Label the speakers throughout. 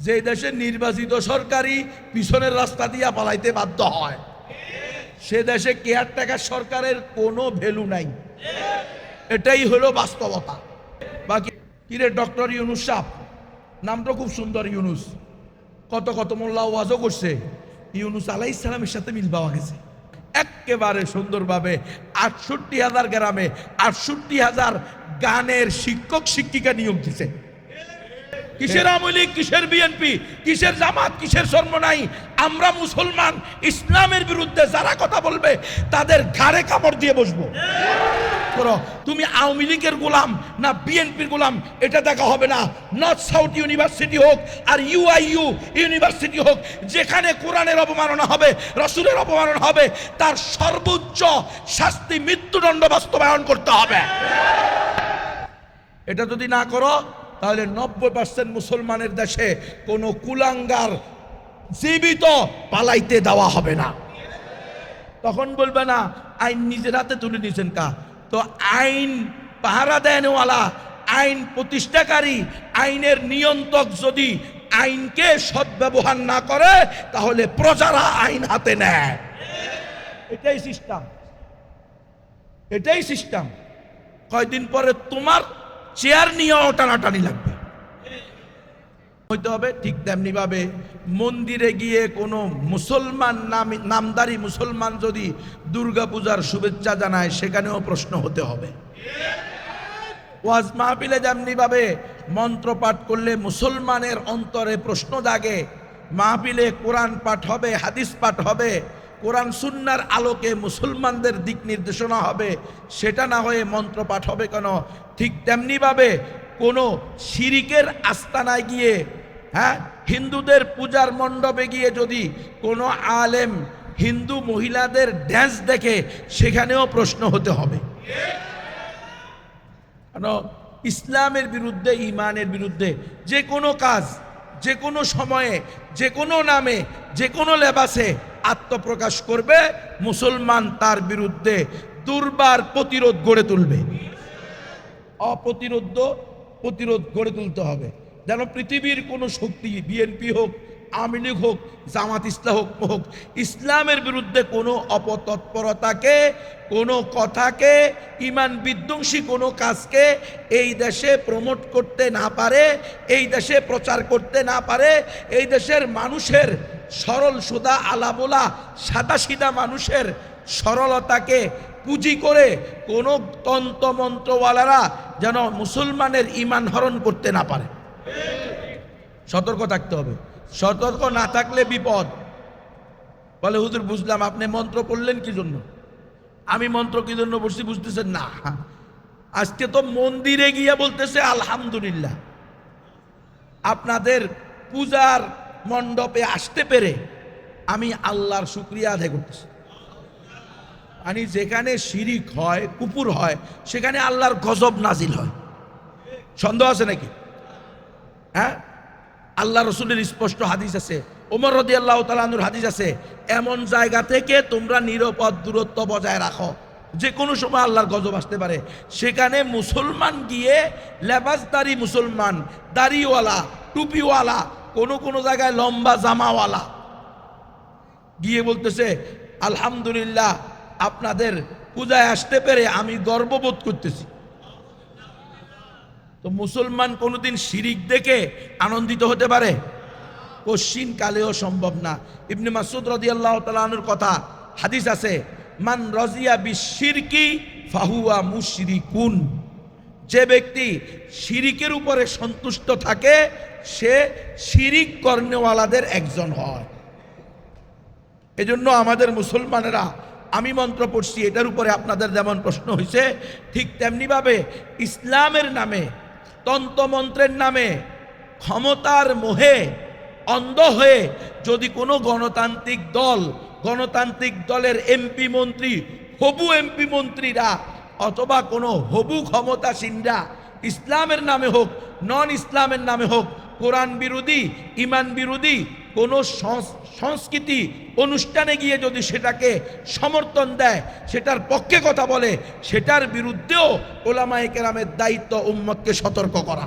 Speaker 1: যে দেশে নির্বাচিত সরকারি পিছনের রাস্তা দিয়া পালাইতে বাধ্য হয়। সে দেশে কেয়ারটেকার সরকারের কোনো ভ্যালু নাই। এটাই হলো বাস্তবতা। বাকি কিরে ডক্টর ইউনুস সাহ নামটা খুব সুন্দর ইউনুস। কত কত মোল্লা ওয়াজও করছে। ইউনুস আলাই ইসলামের সাথে মিল পাওয়া গেছে। একেবারে সুন্দরভাবে আটষট্টি হাজার গ্রামে আটষট্টি হাজার গানের শিক্ষক শিক্ষিকা নিয়োগ দিছে। কিসের আওয়ামী লীগ কিসের বিএনপি, কিসের জামাত, কিসের নাই আমরা মুসলমান, ইসলামের বিরুদ্ধে যারা কথা বলবে, তাদের ঘাড়ে কাপড় দিয়ে বসবো। করো, তুমি আওয়ামী লীগের গোলাম না বিএনপির গোলাম, এটা দেখা হবে না। নর্থ সাউথ ইউনিভার্সিটি হোক আর ইউআইইউ ইউনিভার্সিটি হোক, যেখানে কোরআনের অপমাননা হবে, রসুলের অপমাননা হবে, তার সর্বোচ্চ শাস্তি মৃত্যুদণ্ড বাস্তবায়ন করতে হবে। এটা যদি না করো তাহলে নব্বই পার্সেন্ট মুসলমানের দেশে কোনো কুলাঙ্গার জীবিত পালাইতে দেওয়া হবে না। তখন বলবে না, আইন নিজের হাতে তুলে নিয়েছেন কা? তো আইন পাহারা দেনওয়ালা, আইন প্রতিষ্ঠাকারী, আইনের নিয়ন্ত্রক যদি আইনকে সদ্ব্যবহার না করে, তাহলে প্রজারা আইন হাতে নেয়। এটাই সিস্টেম এটাই সিস্টেম কয়দিন পরে তোমার চেয়ার নিয়েও টানাটানি লাগবে। হইতে হবে ঠিক তেমনি ভাবে মন্দিরে গিয়ে কোনো মুসলমান নাম নামদারি মুসলমান যদি দুর্গাপূজার শুভেচ্ছা জানায়, সেখানেও প্রশ্ন হতে হবে। ওয়াজ মাহফিলে যেমনি ভাবে মন্ত্র পাঠ করলে মুসলমানের অন্তরে প্রশ্ন জাগে, মাহফিলে কোরআন পাঠ হবে, হাদিস পাঠ হবে কোরআন সুন্নার আলোকে মুসলমানদের দিক নির্দেশনা হবে, সেটা না হয়ে মন্ত্র পাঠ হবে কেন? ঠিক তেমনিভাবে কোনো শিরিকের আস্তানায় গিয়ে হ্যাঁ হিন্দুদের পূজার মণ্ডপে গিয়ে যদি কোনো আলেম হিন্দু মহিলাদের ড্যান্স দেখে, সেখানেও প্রশ্ন হতে হবে। কেন? ইসলামের বিরুদ্ধে, ইমানের বিরুদ্ধে যে কোনো কাজ, যে কোনো সময়ে, যে কোনো নামে, যে কোনো লেবাসে আত্মপ্রকাশ করবে, মুসলমান তার বিরুদ্ধে দুর্বার প্রতিরোধ গড়ে তুলবে। অপ্রতিরোধ প্রতিরোধ গড়ে তুলতে হবে। যেন পৃথিবীর কোনো শক্তি, বিএনপি হোক, আওয়ামী লীগ হোক, জামাত ইসলাম হোক হোক, ইসলামের বিরুদ্ধে কোনো অপতৎপরতাকে, কোনো কথাকে, ইমান বিধ্বংসী কোনো কাজকে এই দেশে প্রমোট করতে না পারে, এই দেশে প্রচার করতে না পারে, এই দেশের মানুষের সরল সুদা আলাবোলা সাদা সিদা মানুষের সরলতাকে পুঁজি করে কোনো তন্ত্রমন্ত্রওয়ালারা যেন মুসলমানের ইমান হরণ করতে না পারে। সতর্ক থাকতে হবে। সতর্ক না থাকলে বিপদ। বলে, হুজুর, বুঝলাম, আপনি মন্ত্র পড়লেন কি জন্য? আমি মন্ত্র কি জন্য বসছি বুঝতেছেন না। আজকে তো মন্দিরে গিয়ে বলতেছে, আলহামদুলিল্লাহ। আপনাদের পূজার মণ্ডপে আসতে পেরে আমি আল্লাহর শুক্রিয়া আদায় করতেছি। মানে যেখানে শিরিক হয়, কুপুর হয়, সেখানে আল্লাহর গজব নাজিল হয়। সন্দেহ আছে নাকি? হ্যাঁ? আল্লাহ রসুলের স্পষ্ট হাদিস আছে, ওমর রদি আল্লাহ তালানুর হাদিস আছে, এমন জায়গা থেকে তোমরা নিরাপদ দূরত্ব বজায় রাখো। যে কোনো সময় আল্লাহর গজব আসতে পারে। সেখানে মুসলমান গিয়ে লেবাসদারি মুসলমান, দাড়িওয়ালা, টুপিওয়ালা কোনো কোনো জায়গায় লম্বা জামাওয়ালা। গিয়ে বলতেছে, আলহামদুলিল্লাহ, আপনাদের পূজায় আসতে পেরে আমি গর্ববোধ করতেছি। তো মুসলমান কোনোদিন শিরিক দেখে আনন্দিত হতে পারে? কশ্চিন কালেও সম্ভব না। ইবনে মাসুদ রদি আল্লাহ তালুর কথা হাদিস আছে, মান রজিয়া বিশিরকি ফাহুয়া মুশরিকুন। যে ব্যক্তি শিরিকের উপরে সন্তুষ্ট থাকে সে শিরিক কর্নেওয়ালাদের একজন হয়। এজন্য আমাদের মুসলমানেরা, আমি মন্ত্র পড়ছি, এটার উপরে আপনাদের যেমন প্রশ্ন হয়েছে ঠিক তেমনিভাবে ইসলামের নামে, তন্ত্রমন্ত্রের নামে, ক্ষমতার মোহে অন্ধ হয়ে যদি কোনো গণতান্ত্রিক দল, গণতান্ত্রিক দলের এমপি মন্ত্রী, হবু এমপি মন্ত্রীরা অথবা কোনো হবু ক্ষমতাসীনরা ইসলামের নামে হোক নন ইসলামের নামে হোক কোরআন বিরোধী ইমান বিরোধী, কোনো সংস্কৃতি অনুষ্ঠানে গিয়ে যদি সেটাকে সমর্থন দেয়, সেটার পক্ষে কথা বলে, সেটার বিরুদ্ধেও ওলামায়ে কেরামের দায়িত্ব উম্মতকে সতর্ক করা।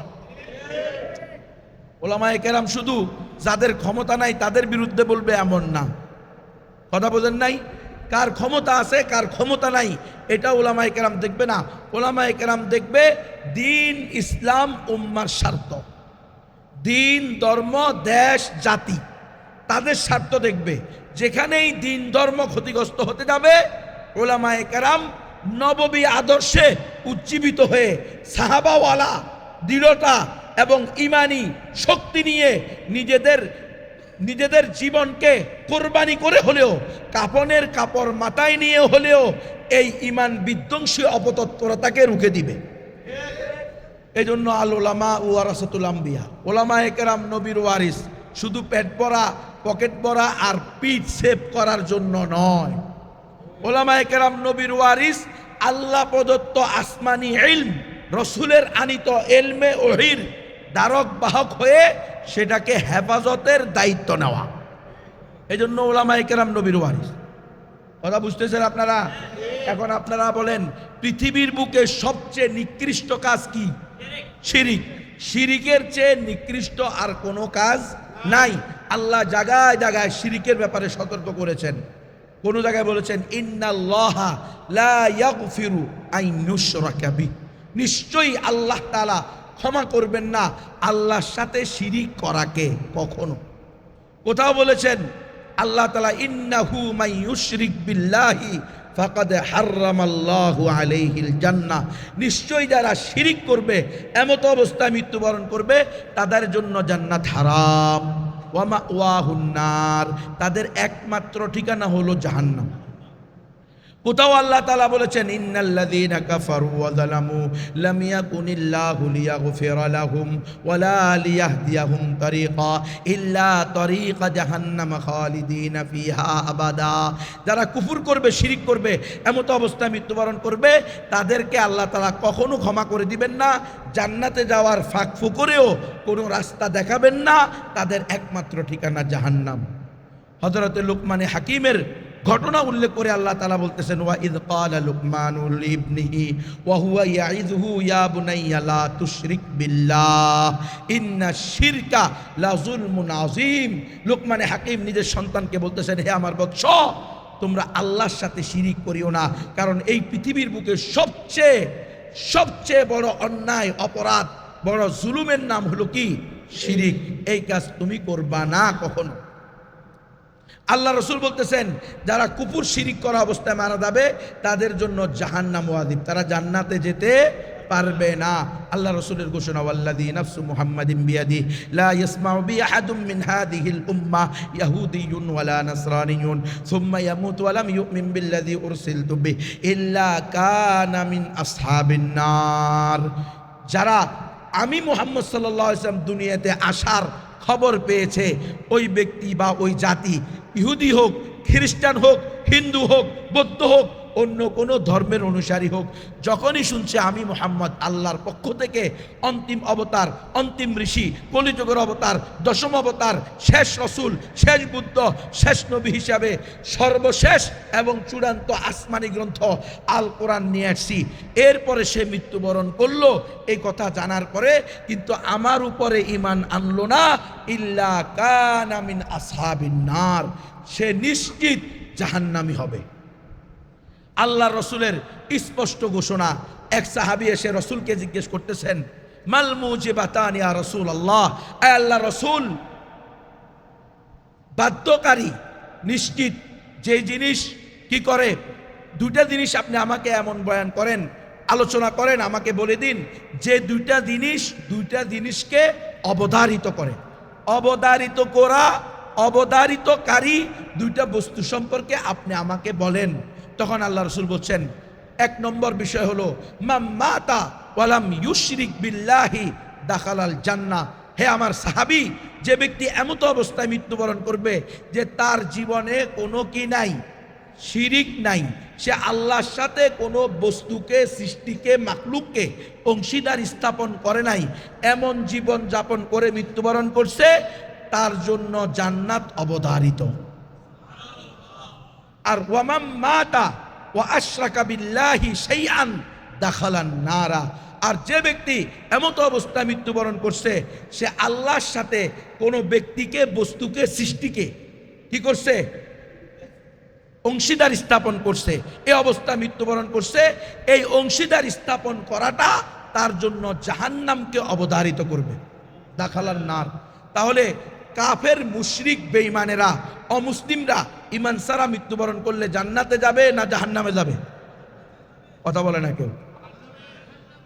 Speaker 1: ওলামায়ে কেরাম শুধু যাদের ক্ষমতা নাই, তাদের বিরুদ্ধে বলবে এমন না। কথা বোঝেন নাই? কার ক্ষমতা আছে, কার ক্ষমতা নাই, এটা ওলামাই কেরাম দেখবে না। ওলামাই কেরাম দেখবে দিন ইসলাম উম্মার স্বার্থ। দিন, ধর্ম, দেশ, জাতি, তাদের স্বার্থ দেখবে। যেখানেই দিন, ধর্ম ক্ষতিগ্রস্ত হতে যাবে, ওলামায়ে কেরাম নববী আদর্শে উজ্জীবিত হয়ে সাহাবাওয়ালা দৃঢ়তা এবং ইমানি শক্তি নিয়ে নিজেদের নিজেদের জীবনকে কোরবানি করে হলেও, কাপনের কাপড় মাথায় নিয়ে হলেও এই ইমান বিধ্বংসী অপতৎপরতাকে রুখে দিবে। এই জন্য আল ওলামা ও আরাসাতুল আম্বিয়া। ওলামা একেরাম নবীর ওয়ারিস। শুধু পেট পরা পকেট পরা আর পিঠ সেভ করার জন্য নয়। ওলামা একেরাম নবীর ওয়ারিস আল্লাহ প্রদত্ত আসমানি ইলম, রসুলের আনিত এলমে ওহির দ্বারক বাহক হয়ে সেটাকে হেফাজতের দায়িত্ব নেওয়া। এই জন্য ওলামা একেরাম নবীর ওয়ারিস। কথা বুঝতেছেন আপনারা? এখন আপনারা বলেন, পৃথিবীর বুকে সবচেয়ে নিকৃষ্ট কাজ কি? শিরিক। শিরিকের চেয়ে নিকৃষ্ট আর কোনো কাজ নাই। আল্লাহ জায়গায় জায়গায় শিরিকের ব্যাপারে সতর্ক করেছেন। কোন জায়গায় বলেছেন, ইন্নাল্লাহা নিশ্চয়ই আল্লাহ তাআলা ক্ষমা করবেন না আল্লাহর সাথে শিরিক করাকে কখনো। কোথাও বলেছেন, আল্লাহ তালা ইন্নাহু মাই ইউশরিক বিল্লাহি ফাকাদ হাররামাল্লাহু আলাইহিল জান্না নিশ্চয়ই যারা শিরিক করবে, এমত অবস্থায় মৃত্যুবরণ করবে, তাদের জন্য জান্নাত হারাম। ওয়ামা ওয়াহুন্নার তাদের একমাত্র ঠিকানা হলো জাহান্নাম। কোথাও আল্লাহ তালা বলেছেন ওয়ালা যারা কুফর করবে, শিরিক করবে, এমত অবস্থায় মৃত্যুবরণ করবে, তাদেরকে আল্লাহ তালা কখনো ক্ষমা করে দিবেন না। জান্নাতে যাওয়ার ফাঁক ফুকরেও কোনো রাস্তা দেখাবেন না। তাদের একমাত্র ঠিকানা জাহান্নাম। হজরতে লুকমানে হাকিমের ঘটনা উল্লেখ করে আল্লাহ তালা বলতেছেন, ওয়া ইদ ক্বালা লুকমানুল ইবনিহি ওয়া হুয়া ইয়াইযুহু ইয়া বুনাইয়া, লা তুশরিক বিল্লাহ, ইন্না শিরকা লা যুলমুন আযীম। লুকমানে হাকিম নিজের সন্তানকে বলতেছেন, হে আমার বৎস, তোমরা আল্লাহর সাথে শিরিক করিও না, কারণ এই পৃথিবীর বুকে সবচেয়ে সবচেয়ে বড় অন্যায়, অপরাধ, বড় জুলুমের নাম হলো কি? শিরিক। এই কাজ তুমি করবা না কখনো। আল্লাহ রসুল বলতেছেন, যারা কুপুর শিরিক করা অবস্থায় মারা যাবে, তাদের জন্য জাহান্নাম ওয়াদিব তারা জান্নাতে যেতে পারবে না। আল্লাহ রসুলের ঘোষণা, ওয়াল্লাযী নাফসু মুহাম্মাদিন বিয়াদি লা ইয়াসমাউ বি আহাদুম মিন হাদিহিল উম্মাহ ইয়াহুদিয়ুন ওয়ালা নাসরানিয়ুন, সুম্মা ইয়ামুতু ওয়া লাম ইউমিন বিল্লাযী উরসিলতু বিহি ইল্লা কানা মিন আসহাবিন নার। যারা আমি মোহাম্মদ সাল্লাল্লাহু আলাইহি দুনিয়াতে আসার খবর পেয়েছে, ওই ব্যক্তি বা ওই জাতি ইহুদি হোক খ্রিস্টান হোক হিন্দু হোক বৌদ্ধ হোক অন্য কোনো ধর্মের অনুসারী হোক, যখনই শুনছে আমি মোহাম্মদ আল্লাহর পক্ষ থেকে অন্তিম অবতার, অন্তিম ঋষি, কলিযুগের অবতার, দশম অবতার, শেষ রসুল, শেষ বুদ্ধ, শেষ নবী হিসাবে সর্বশেষ এবং চূড়ান্ত আসমানি গ্রন্থ আল কোরআন নিয়ে আসছি। এরপরে সে মৃত্যুবরণ করল, এই কথা জানার পরে কিন্তু আমার উপরে ইমান আনলো না, ইল্লা কানামিন আসহাবিন নার। সে নিশ্চিত জাহান্নামি হবে। আল্লাহ রসুলের স্পষ্ট ঘোষণা। এক সাহাবি এসে রসুলকে জিজ্ঞেস করতেছেন, মাল রসুল আল্লাহ আল্লাহ রসুল, বাধ্যকারী, নিশ্চিত যে জিনিস কি করে, দুইটা জিনিস আপনি আমাকে এমন বয়ান করেন, আলোচনা করেন, আমাকে বলে দিন, যে দুইটা জিনিস, দুইটা জিনিসকে অবধারিত করে। অবধারিত করা, অবধারিতকারী, দুইটা বস্তু সম্পর্কে আপনি আমাকে বলেন। তখন আল্লাহ রসুল বলছেন, এক নম্বর বিষয় হলো মাতা ওয়ালাম ইউশরিক বিল্লাহি দাখালাল জান্না হে আমার সাহাবি, যে ব্যক্তি এমত অবস্থায় মৃত্যুবরণ করবে যে তার জীবনে কোনো কি নাই, শিরিক নাই, সে আল্লাহর সাথে কোনো বস্তুকে, সৃষ্টিকে মাকলুককে অংশীদার স্থাপন করে নাই, এমন জীবন যাপন করে মৃত্যুবরণ করছে, তার জন্য জান্নাত অবধারিত। আর ওয়ামাম মাতা ওয়া আশরাকা বিল্লাহি শাইআন দাখালান নারা। আর যে ব্যক্তি এমত অবস্থায় মৃত্যুবরণ করছে, সে আল্লাহর সাথে কোনো ব্যক্তিকে, বস্তুকে, সৃষ্টিকে কি করছে? অংশীদার স্থাপন করছে। এই অবস্থা মৃত্যুবরণ করছে। এই অংশীদার স্থাপন করাটা তার জন্য জাহান্নামকে অবধারিত করবে। দাখালার নার। তাহলে কাফের মুশরিক বেঈমানেরা, অমুসলিমরা ইমান সারা মৃত্যুবরণ করলে জান্নাতে যাবে না জাহান্নামে যাবে? কথা বলে না কেউ?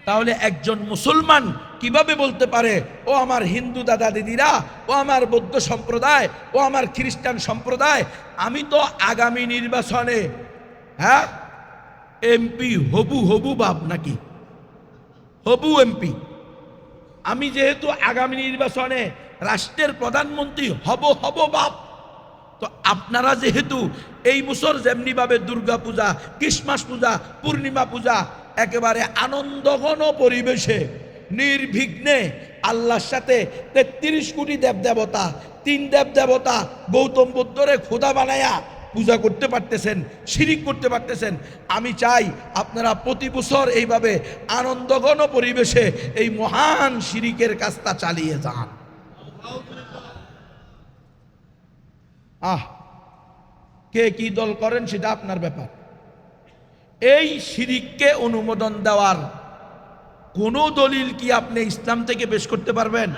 Speaker 1: তাহলে একজন মুসলমান কীভাবে বলতে পারে, ও আমার হিন্দু দাদা দিদিরা, ও আমার বৌদ্ধ সম্প্রদায়, ও আমার খ্রিস্টান সম্প্রদায়, আমি তো আগামী নির্বাচনে হ্যাঁ এমপি হবু হবু বাপ নাকি? হবু এমপি। আমি যেহেতু আগামী নির্বাচনে রাষ্ট্রের প্রধানমন্ত্রী হব হব বাপ। তো আপনারা যেহেতু এই বছর যেমনিভাবে দুর্গা পূজা, ক্রিসমাস পূজা, পূর্ণিমা পূজা, একেবারে আনন্দঘন পরিবেশে, নির্বিঘ্নে আল্লাহর সাথে তেত্রিশ কোটি দেবদেবতা, তিন দেবদেবতা গৌতম বুদ্ধরে খোদা বানায়া পূজা করতে পারতেছেন, শিরিক করতে পারতেছেন। আমি চাই আপনারা প্রতি বছর এইভাবে আনন্দঘন পরিবেশে এই মহান শিরিকের কাজটা চালিয়ে যান। আহ, কে কি দল করেন সেটা আপনার ব্যাপার। এই শিরিককে অনুমোদন দেওয়ার কোনো দলিল কি আপনি ইসলাম থেকে পেশ করতে পারবেন?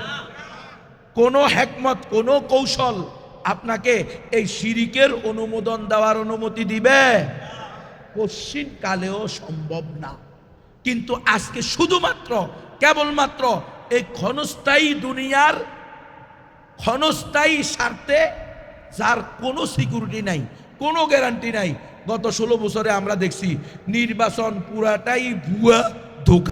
Speaker 1: কোনো হ্যাকমত কোনো কৌশল আপনাকে এই শিরিকের অনুমোদন দেওয়ার অনুমতি দিবে? পশ্চিম কালেও সম্ভব না। কিন্তু আজকে শুধুমাত্র, কেবলমাত্র এই ক্ষণস্থায়ী দুনিয়ার ক্ষণস্থায়ী স্বার্থে যার কোনো সিকিউরিটি নাই, কোনো গ্যারান্টি নাই। গত ষোলো বছরে আমরা দেখছি, নির্বাচন পুরাটাই ভুয়া ধোকা।